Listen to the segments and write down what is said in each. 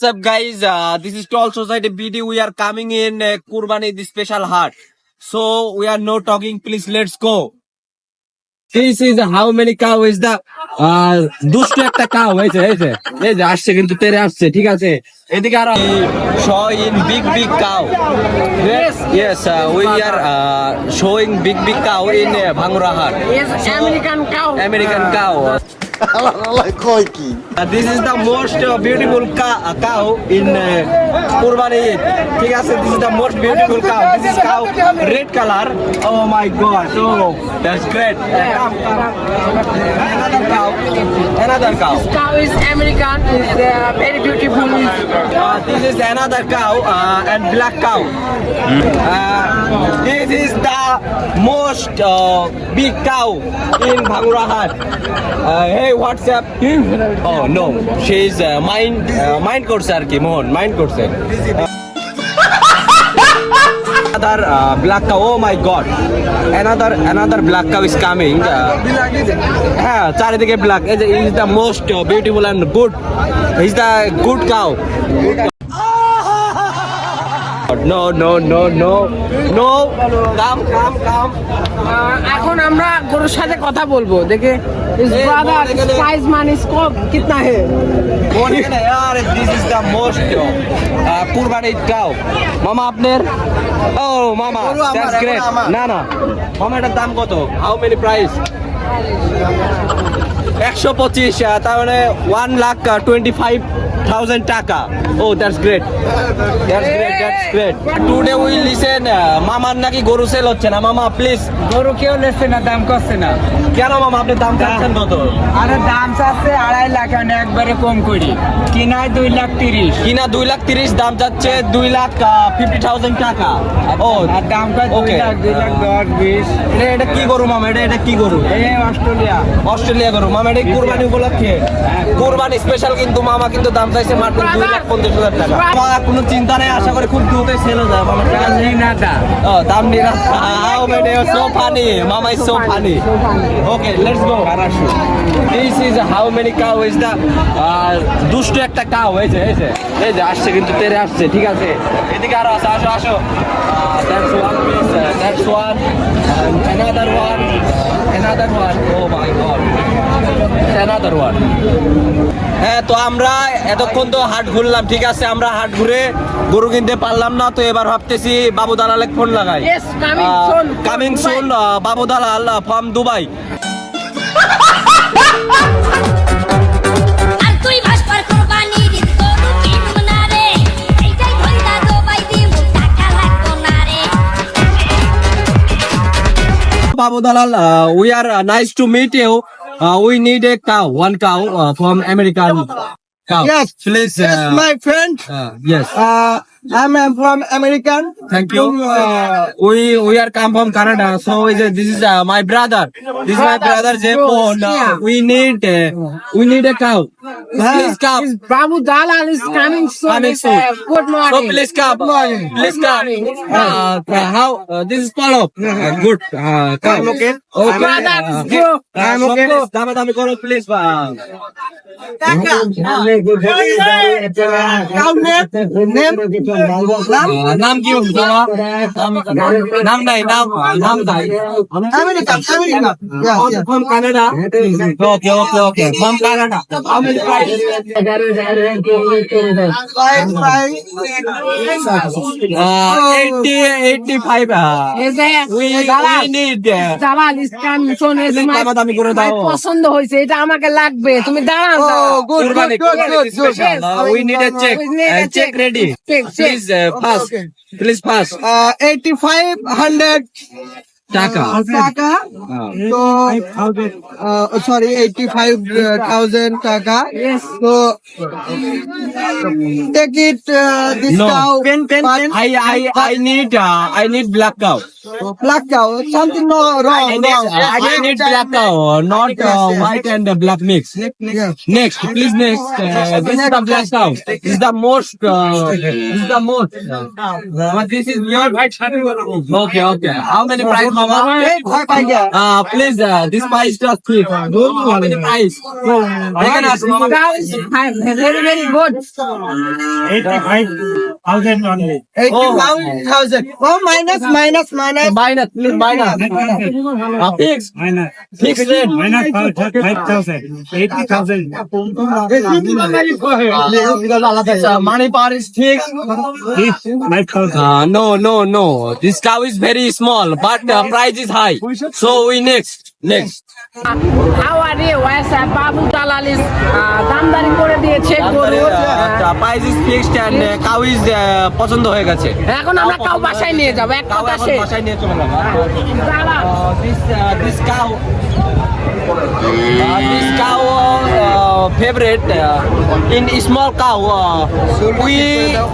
What's up, guys? Uh, this is Tall Society BD. We are coming in uh, Kurbani, the special heart. So we are no talking. Please, let's go. This is how many cow is the uh, দুষ্ট একটা cow হয়েছে হয়েছে এই যে আসছে কিন্তু তেরে আসছে ঠিক আছে এদিকে আর show in big big cow yes yes uh, we are uh, showing big big cow in uh, Bhangura Hat Yes, American cow. American cow কয় কি Uh, this is the most uh, beautiful ca- uh, cow in uh, Kurbani Eid. ঠিক আছে this is the most beautiful cow this is cow red color oh my god oh that's great Uh, come, come. another cow cow Cow is American. It's uh, very beautiful. Uh, this is another cow uh, and black cow uh, this is the most uh, big cow in Bhangurahat uh, hey what's up oh no she's uh, mind uh, mind course, Mohan. mind করছে another uh, black cow oh my god another another black cow is coming uh, হ্যাঁ black black the most is the most beautiful and good is the good cow No, no, no, no, no. Come, come, come. Uh, আমরা গরুর সাথে কথা বলবো দেখে his Hey, brother बोल, बोल, price money scope कितना है What is it? यार, this is the most uh, কুরবানি cow. মামা আপনার ও মামা that's great না না মামা এটার দাম কত হাউ মেনি প্রাইস একশো পঁচিশ আহ, তার মানে one lakh twenty five thousand টাকা। ও that's great that's great that's great today we listen মামার নাকি গরু সেল হচ্ছে না মামা প্লিজ গরু কেউ নেচ্ছে না দাম করছে না। কেন মামা আপনি দাম চাচ্ছেন কত? আরে দাম চাচ্ছে আড়াই লাখ আমি একবারে কম করি। কিনায় দুই লাখ তিরিশ। কিনা দুই লাখ তিরিশ দাম যাচ্ছে দুই লাখ ফিফটি থাউজেন্ড টাকা। ও আর দাম ওকে দুই লাখ দশ বিশ। এটা কি গরু মামা এটা এটা কি গরু? অস্ট্রেলিয়া। অস্ট্রেলিয়া গরু। মামা এটা কোরবানি উপলক্ষে? কোরবানি স্পেশাল কিন্তু মামা কিন্তু দাম চাইছে মাত্র দুই লাখ পঞ্চাশ হাজার টাকা। আমার কোনো চিন্তা নেই আশা করি খুব দ্রুতই সেল হয়ে যাবে। ঠিক আছে নাদা ও দাম হাউ মেনি সো ফানি মামা is so funny okay let's go this is how many cow is the দুষ্ট একটা কাউ এই যে এই যে। এই যে আসছে কিন্তু তেরে আসছে ঠিক আছে। এদিকে আরও আসো আসো। আসো that's one that's one another one another one oh my god another হ্যাঁ তো আমরা এতক্ষণ তো হাট ঘুরলাম ঠিক আছে? আমরা হাট ঘুরে গরু কিনতে পারলাম না তো এবার ভাবতেছি বাবু দালালে ফোন লাগাই। Yes, coming soon. Coming soon Babu Dalal from Dubai. আর তুই ভাস্কর কোরবানি দিত গরু কিনব না রে। এইটাই Uh, we need a cow, one cow uh, from American cow. Yes, please. yes, uh, my friend. uh, yes. Uh, I'm uh, from American. Thank you. Uh, we we are come from Canada, so is it- this is uh, my brother. This is my brother Japon. Uh, we need uh, we need a cow. Please come. Babu Dalal is coming soon. Coming It's, soon. uh, good So morning. please come. Please Good come. morning. Uh, uh, how uh, this is Paulo. Uh, good. Uh, come. I'm okay. Okay. Brother, Uh, go. I'm okay. Dame dame করো please. Uh, uh, নাম কি তোমার? নাম নাই নাম নাম নাই American, American. Yeah, yeah. From Canada? Okay, okay, okay. From Canada. How many price? Five, five. Uh, 80, 85. Uh, এই যে we, দালাল we need. Uh, দালাল is coming soon. It's Please, my- দামাদামি করে দাও। my পছন্দ হয়েছে এটা আমাকে লাগবে তুমি দাঁড়ান Oh, দাঁড়ান। good, good, Kurbani, good, Kurbani good, is good. please uh, pass. Please pass. Uh, 8500 টাকা টাকা তো সরি এইটি ফাইভ থাউজেন্ড টাকা তো take it this cow I I I need I need black cow black cow something no wrong I need black cow not white and black mix next please next this is the black cow is the most is the most this is your white okay okay how many price Ah, please, uh, this price is just free. No, no, no. price. Very, very good. 85,000 only. 85,000. Oh, minus, minus, minus. Minus, please, minus. Uh, fix. Minus. Fix rate. Minus 5,000. 80,000. Uh, money power is fixed. Uh, no, no, no. This cow is very small, but uh, price is high. So we next, next. How are you? Why is that? Babu Dalal is uh, দামদারি করে দিয়েছে গরু price is fixed and cow is পছন্দ হয়ে গেছে এখন আমরা cow বাসায় নিয়ে যাব এক কথা শেষ বাসায় নিয়ে চলে যাব this this cow This cow uh, favorite uh, in small cow uh, we uh,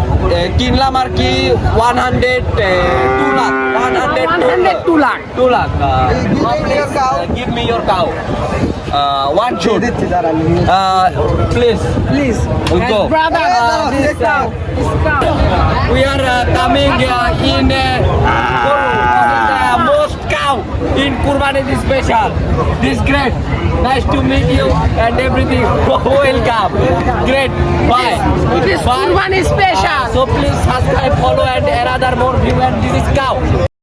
Kinla Marki 100 uh, 2 lakh 100 2 lakh 2 lakh uh, please, uh, give me your cow uh, one shoot. Uh, please. Please. We go. Brother, uh, this, uh, we are uh, coming uh, in uh, ah. uh, most Kurban is special. This great. Nice to meet you and everything. Welcome. Great. Bye. It is Bye. Kurbani special. So please subscribe, follow and another more view and this is cow.